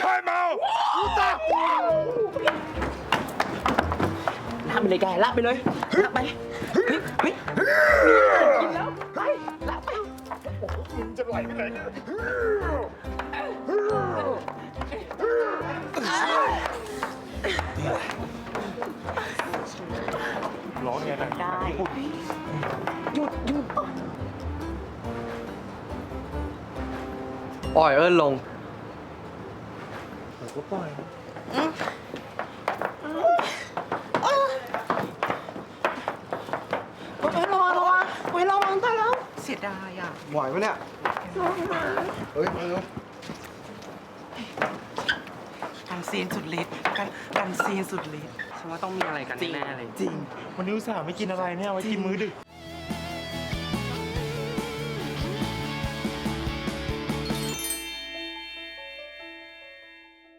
ชายเมากูตาลากไปเลยแกลากไปเลยลากไปเฮ้ยเฮ้ยกินแล้วไปลากไปมึงจะไหลไปไหนร้องไงนะได้หยุดหยุดปล่อยเอิญลง ผมก็ปล่อยนะโอ้ยระวังระวังโอ้ยระวังตายแล้ว เสียดายอะไหวไหมเนี่ยเฮ้ยมาเร็วกันซีนสุดฤทธิ์กันกันซีนสุดฤทธิ์ฉันว่าต้องมีอะไรกันแน่เลย จริง วันนี้อุตส่าห์ไม่กินอะไรเนี่ยไว้กินมื้อดึก